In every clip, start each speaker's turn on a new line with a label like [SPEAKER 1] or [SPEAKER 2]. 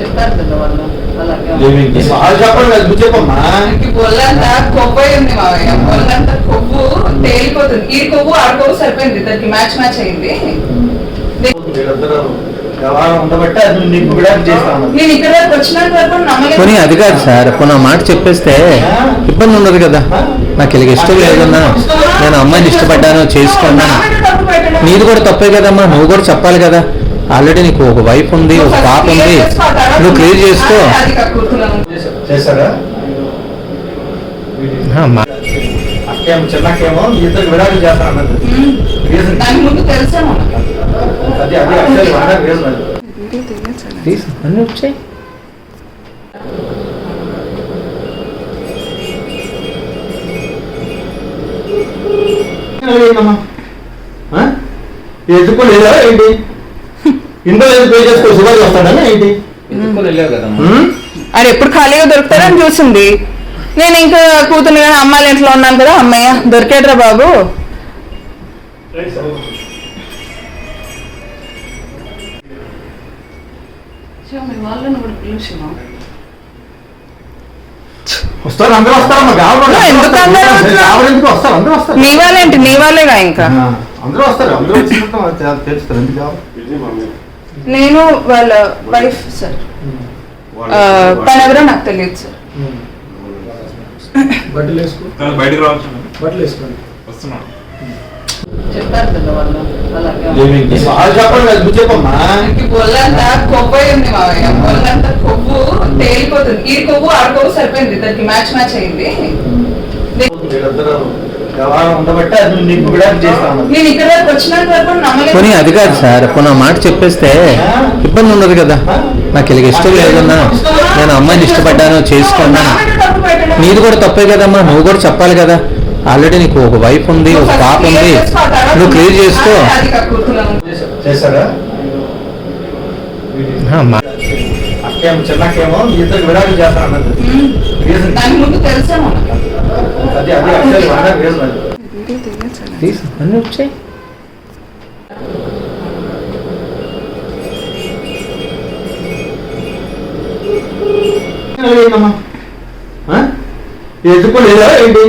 [SPEAKER 1] చెప్పారు కదా వాళ్ళు అలాగే
[SPEAKER 2] ఏమైంది? వాళ్ళు చెప్పండి కదా, నువ్వు చెప్పమ్మా.
[SPEAKER 1] మనకి ఒళ్ళంతా కొవ్వు అయి ఉంది మావయ్య. ఒళ్ళంతా కొవ్వు తేలిపోతుంది. ఈ కొవ్వు ఆడ కొవ్వు సరిపోయింది. ఇద్దరికి మ్యాచ్ మ్యాచ్ అయింది.
[SPEAKER 2] వీళ్ళిద్దరూ వ్యవహారం ఉండబట్టే అది
[SPEAKER 3] పోనీ కాదు సార్. పోనీ ఆ మాట చెప్పేస్తే ఇబ్బంది ఉండదు కదా. నాకు ఇలాగ ఇష్టం లేదన్నా నేను అమ్మాయిని ఇష్టపడ్డాను చేసుకున్నా. నీది కూడా తప్పే కదమ్మా. నువ్వు కూడా చెప్పాలి కదా. ఆల్రెడీ నీకు ఒక వైఫ్ ఉంది ఒక పాప ఉంది. నువ్వు క్లియర్ చేసుకో.
[SPEAKER 2] చేశారా? అక్కేమో చిన్నకేమో ఇద్దరు విడాకులు చేస్తాను అన్నది. రీజన్ అది అది రీజన్ అది.
[SPEAKER 3] అన్నీ వచ్చాయి.
[SPEAKER 2] ఏంటి? ఇంట్లో ఏది పే చేసుకో శుభాలు వస్తాడని ఏంటి?
[SPEAKER 1] అది ఎప్పుడు ఖాళీగా దొరుకుతారని చూసింది. నేను ఇంకా కూతురు కానీ అమ్మాయిల ఇంట్లో ఉన్నాను కదా అమ్మయ్య దొరికాడ్రా బాబు.
[SPEAKER 2] వస్తారు అందరూ వస్తారమ్మా
[SPEAKER 1] వస్తారు? నీ వాళ్ళేంటి? నీ వాళ్ళేగా ఇంకా?
[SPEAKER 2] అందరూ వస్తారు అందరూ తెలుస్తారు ఎందుకు
[SPEAKER 1] నేను వాళ్ళ వైఫ్ సార్ తను ఎవరో నాకు తెలియదు సార్
[SPEAKER 4] బట్టలు వేసుకో.
[SPEAKER 5] తను బయటకు రావచ్చు
[SPEAKER 4] బట్టలు వేసుకోండి.
[SPEAKER 5] వస్తున్నాను.
[SPEAKER 1] చెప్పారు కదా వాళ్ళు ఒళ్ళంతా కొవ్వు అయి ఉంది మావయ్య. ఒళ్ళంతా కొవ్వు తేలిపోతుంది. ఈ కొవ్వు ఆడ కొవ్వు సరిపోయింది. ఇద్దరికి మ్యాచ్ మ్యాచ్ అయింది.
[SPEAKER 3] పోనీ అది కాదు సార్ పోనీ ఆ మాట చెప్పేస్తే ఇబ్బంది ఉండదు కదా. నాకు ఇలాగ ఇష్టం లేదన్నా నేను అమ్మాయిని ఇష్టపడ్డాను చేసుకున్నా. నీది కూడా తప్పే కదమ్మా నువ్వు కూడా చెప్పాలి కదా. ఆల్రెడీ నీకు ఒక వైఫ్ ఉంది ఒక పాప ఉంది. నువ్వు క్లియర్ చేసుకో
[SPEAKER 2] చిన్నకేమో ఇద్దరు విడాకులు చేస్తాను రీజన్
[SPEAKER 1] దాని ముందు తెలుసా
[SPEAKER 2] అది అది విడాకు
[SPEAKER 3] తీసు, అన్నీ వచ్చాయి.
[SPEAKER 2] ఏంటి?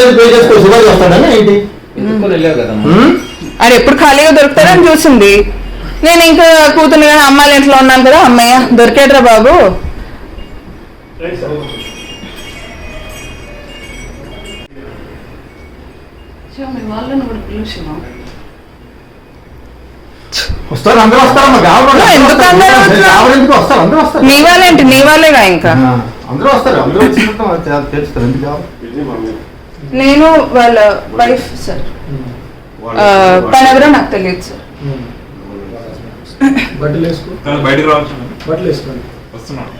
[SPEAKER 2] ఏది పే చేసుకో వస్తాడని ఏంటి?
[SPEAKER 1] అది ఎప్పుడు ఖాళీగా దొరుకుతారని చూసింది. నేను ఇంకా కూతురు కానీ అమ్మాయిల ఇంట్లో ఉన్నాను కదా అమ్మయ్య దొరికాడ్రా బాబు.
[SPEAKER 2] వస్తారు అందరూ
[SPEAKER 1] ఎందుకు అందరూ వస్తారు?
[SPEAKER 2] ఎందుకు వస్తారు? అందరూ వస్తారు.
[SPEAKER 1] నీ వాళ్ళేంటి? నీ వాళ్ళేగా ఇంకా?
[SPEAKER 2] అందరూ వస్తారు అందరూ వచ్చినట్టు తెలుస్తారు ఎందుకు గాబరు?
[SPEAKER 1] నేను వాళ్ళ వైఫ్ సార్ తను ఎవరో నాకు తెలియదు సార్
[SPEAKER 4] బట్టలు వేసుకో
[SPEAKER 5] బయటకు రావచ్చు
[SPEAKER 4] బట్టలు వేసుకోండి
[SPEAKER 5] వస్తున్నాను